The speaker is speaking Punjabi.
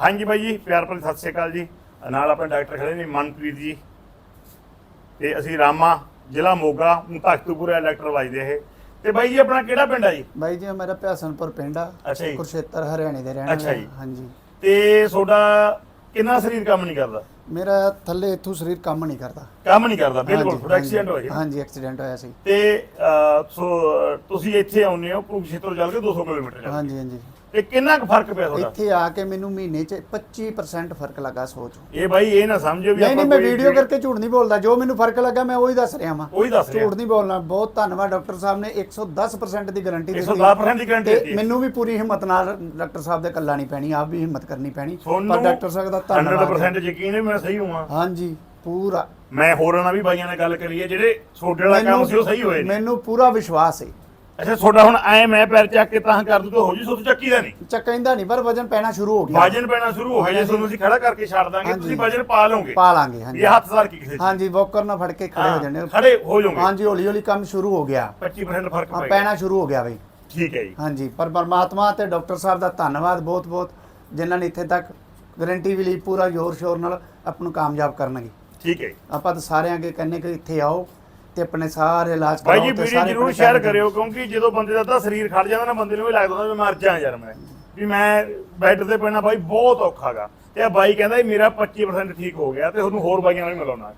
ਹਾਂਜੀ ਬਾਈ ਜੀ ਪਿਆਰ ਭਰੀ ਸਤਿ ਸ਼੍ਰੀ ਅਕਾਲ ਜੀ। ਨਾਲ ਆਪਣੇ ਡਾਕਟਰ ਖੜੇ ਨੇ ਮਨਪ੍ਰੀਤ ਜੀ। ਤੇ ਅਸੀਂ ਰਾਮਾ ਜ਼ਿਲ੍ਹਾ ਮੋਗਾ ਹੁਣ ਤਖਤੂਪੁਰ ਡਾਕਟਰ ਵਜਦੇ ਇਹ। ਤੇ ਬਾਈ ਜੀ ਆਪਣਾ ਕਿਹੜਾ ਪਿੰਡ ਆ ਜੀ? ਬਾਈ ਜੀ ਮੇਰਾ ਪਿਆਸਨਪੁਰ ਪਿੰਡ ਆ। ਅੱਛਾ ਜੀ। ਕੁਰਸ਼ੇਤਰ ਹਰਿਆਣੇ ਦੇ ਰਹਿਣ ਅੱਛਾ ਜੀ। ਹਾਂਜੀ। ਤੇ ਤੁਹਾਡਾ ਕਿੰਨਾ ਸਰੀਰ ਕੰਮ ਨਹੀਂ ਕਰਦਾ? ਮੇਰਾ ਥੱਲੇ ਇੱਥੋਂ ਸਰੀਰ ਕੰਮ ਨਹੀਂ ਕਰਦਾ। ਕੰਮ ਨਹੀਂ ਕਰਦਾ ਬਿਲਕੁਲ। ਤੁਹਾਡਾ ਐਕਸੀਡੈਂਟ ਹੋਇਆ ਹਾਂਜੀ ਐਕਸੀਡੈਂਟ ਹੋਇਆ ਸੀ। ਤੇ ਸੋ ਤੁਸੀਂ ਇੱਥੇ ਆਉਂਦੇ ਹੋ ਕੁਰੂਕਸ਼ੇਤਰ ਚੱਲ ਕੇ 200 ਕਿਲੋਮੀਟਰ ਹਾਂਜੀ ਹਾਂਜੀ। ਤੇ ਕਿੰਨਾ ਕੁ ਫ਼ਰਕ ਪਿਆ ਤੁਹਾਡਾ? ਇੱਥੇ ਆ ਕੇ ਮੈਨੂੰ ਮਹੀਨੇ 'ਚ 25% ਫ਼ਰਕ ਲੱਗਾ ਸੋਚ। ਇਹ ਬਾਈ ਇਹ ਨਾ ਸਮਝੋ ਵੀ ਨਹੀਂ ਨਹੀਂ ਮੈਂ ਵੀਡੀਓ ਕਰਕੇ ਝੂਠ ਨਹੀਂ ਬੋਲਦਾ। ਜੋ ਮੈਨੂੰ ਫ਼ਰਕ ਲੱਗਾ ਮੈਂ ਉਹੀ ਦੱਸ ਰਿਹਾ ਵਾਂ। ਉਹੀ ਦੱਸ ਰਿਹਾ। ਝੂਠ ਨਹੀਂ ਬੋਲਣਾ। ਬਹੁਤ ਧੰਨਵਾਦ ਡਾਕਟਰ ਸਾਹਿਬ ਨੇ। 110% ਦੀ ਗਾਰੰਟੀ ਦਿੱਤੀ। 110% ਦੀ ਗਾਰੰਟੀ ਦਿੱਤੀ। ਹੈ। ਮੈਨੂੰ ਵੀ ਪੂਰੀ ਹਿੰਮਤ ਨਾਲ ਡਾਕਟਰ ਸਾਹਿਬ ਦੇ ਕੱਲਾ ਨਹੀਂ ਪੈਣੀ। ਆਪ ਵੀ ਹਿੰਮਤ ਕਰਨੀ ਪੈਣੀ। ਪਰ ਡਾਕਟਰ ਸਾਹਿਬ ਦਾ ਧੰਨਵਾਦ 100% ਯਕੀਨ ਹੈ ਮੈਂ ਸਹੀ ਹੋਵਾਂ? ਹਾਂਜੀ ਪੂਰਾ। ਮੈਂ ਹੋਰਾਂ ਨਾਲ ਵੀ ਬਾਈਆਂ ਨਾਲ ਗੱਲ ਕਰੀ ਹੈ ਜਿਹੜੇ ਛੋਟੇ ਵਾਲਾ ਕੰਮ ਸੀ ਉਹ ਸਹੀ ਹੋਏ ਨੇ। ਮੈਨੂੰ ਪੂਰਾ ਵਿਸ਼ਵਾਸ ਹੈ। ਅੱਛਾ ਤੁਹਾਡਾ ਹੁਣ ਐ ਮੈਂ ਪੈਰ ਚੱਕ ਕੇ ਤਾਂ ਕਰ ਦੂ ਤਾਂ ਹੋ ਜੀ ਸੋ ਚੱਕੀ ਦਾ ਨਹੀਂ? ਚੱਕੈਂਦਾ ਨਹੀਂ ਪਰ ਵਜਨ ਪੈਣਾ ਸ਼ੁਰੂ ਹੋ ਗਿਆ। ਵਜਨ ਪੈਣਾ ਸ਼ੁਰੂ ਹੋ ਗਿਆ ਜੇ ਤੁਹਾਨੂੰ ਅਸੀਂ ਖੜਾ ਕਰਕੇ ਛੱਡ ਦਾਂਗੇ ਹਾਂਜੀ। ਤੁਸੀਂ ਵਜਨ ਪਾ ਲਓਗੇ। ਪਾ ਲਾਂਗੇ ਹਾਂਜੀ। ਇਹ ਹੱਥ ਸਾਰ ਕੀ ਕਿਸੇ ਚ। ਹਾਂਜੀ ਵੋਕਰ ਨਾਲ ਫੜ ਕੇ ਖੜੇ ਹੋ ਜਾਣੇ ਹਾਂ, ਖੜੇ ਹੋ ਜਾਓਗੇ। ਹਾਂਜੀ ਹੌਲੀ ਹੌਲੀ ਕੰਮ ਸ਼ੁਰੂ ਹੋ ਗਿਆ। 25% ਫ਼ਰਕ ਹਾਂ ਪੈਣਾ ਸ਼ੁਰੂ ਹੋ ਗਿਆ ਬਈ। ਠੀਕ ਹੈ ਜੀ। ਹਾਂਜੀ ਪਰ ਪਰਮਾਤਮਾ ਤੇ ਡਾਕਟਰ ਸਾਹਿਬ ਦਾ ਧੰਨਵਾਦ ਬਹੁਤ ਬਹੁਤ ਜਿਨ੍ਹਾਂ ਨੇ ਇੱਥੇ ਤੱਕ ਗਾਰੰਟੀ ਵੀ ਲਈ ਪੂਰਾ ਜ਼ੋਰ ਸ਼ੋਰ ਨਾਲ ਆਪ ਨੂੰ ਕਾਮਯਾਬ ਕਰਨਗੇ। ਠੀਕ ਹੈ ਜੀ। ਆਪਾਂ ਤਾਂ ਸਾਰਿਆਂ ਅੱਗੇ ਕਹਿੰਨੇ ਕਿ ਇੱਥੇ ਆਓ ਤੇ ਆਪਣੇ ਸਾਰੇ ਇਲਾਜ ਭਾਈ ਜੀ ਵੀਡੀਓ ਜਰੂਰ ਸ਼ੇਅਰ ਕਰਿਓ ਕਿਉਂਕਿ ਜਦੋਂ ਬੰਦੇ ਦਾ ਤਾਂ ਸਰੀਰ ਖੜ ਜਾਂਦਾ ਨਾ ਬੰਦੇ ਨੂੰ ਵੀ ਲੱਗਦਾ ਹੁੰਦਾ ਵੀ ਮਰ ਜਾ ਯਾਰ ਮੈਂ। ਵੀ ਮੈਂ ਬੈੱਡ ਤੇ ਪੈਣਾ ਬਾਈ ਬਹੁਤ ਔਖਾਗਾ ਤੇ ਆ ਬਾਈ ਕਹਿੰਦਾ ਮੇਰਾ 25% ਠੀਕ ਹੋ ਗਿਆ ਤੇ ਤੁਹਾਨੂੰ ਹੋਰ ਬਾਈਆਂ ਨਾਲ ਵੀ ਮਿਲਾਉਣਾ।